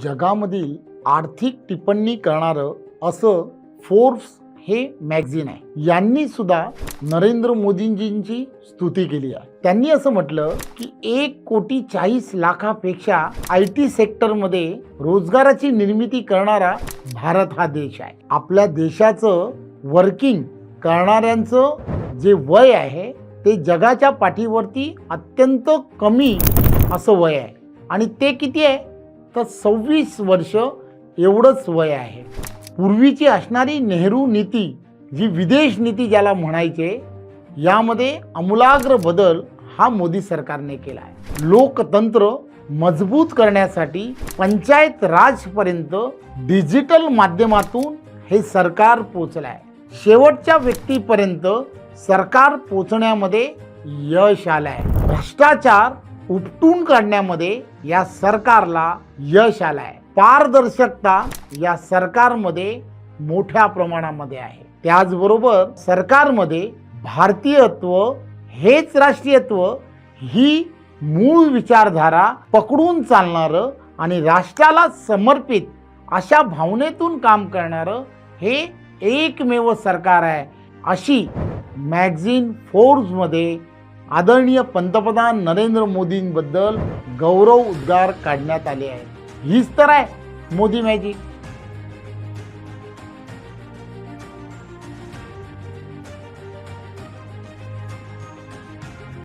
जगामधील आर्थिक टिप्पणी करणारं असं फोर्ब्स हे मॅगझिन आहे. यांनी सुद्धा नरेंद्र मोदींजींची स्तुती केली आहे. त्यांनी असं म्हटलं की एक कोटी चाळीस लाखापेक्षा आय टी सेक्टरमध्ये रोजगाराची निर्मिती करणारा भारत हा देश आहे. आपल्या देशाचं वर्किंग करणाऱ्यांचं जे वय आहे ते जगाच्या पाठीवरती अत्यंत कमी असं वय आहे. आणि ते किती आहे? तर सव्वीस वर्ष एवढंच वय आहे. पूर्वीची असणारी नेहरू नीती जी विदेश नीती ज्याला म्हणायचे यामध्ये आमूलाग्र बदल हा मोदी सरकारने केला आहे लोकतंत्र मजबूत करण्यासाठी पंचायत राजपर्यंत डिजिटल माध्यमातून हे सरकार पोचलं आहे शेवटच्या व्यक्तीपर्यंत सरकार पोचण्यामध्ये यश आलं आहे भ्रष्टाचार उपटून काढण्यामध्ये या सरकारला यश आलं आहे पारदर्शकता या सरकारमध्ये मोठ्या प्रमाणामध्ये आहे. त्याचबरोबर सरकारमध्ये भारतीयत्व हेच राष्ट्रीयत्व ही मूळ विचारधारा पकडून चालणारं आणि राष्ट्राला समर्पित अशा भावनेतून काम करणारं हे एकमेव सरकार आहे अशी मॅगझिन फोर्ब्समध्ये आदरणीय पंतप्रधान नरेंद्र मोदींबद्दल गौरव उद्गार काढण्यात आले आहेत. हीच तर आहे मोदी मॅजिक.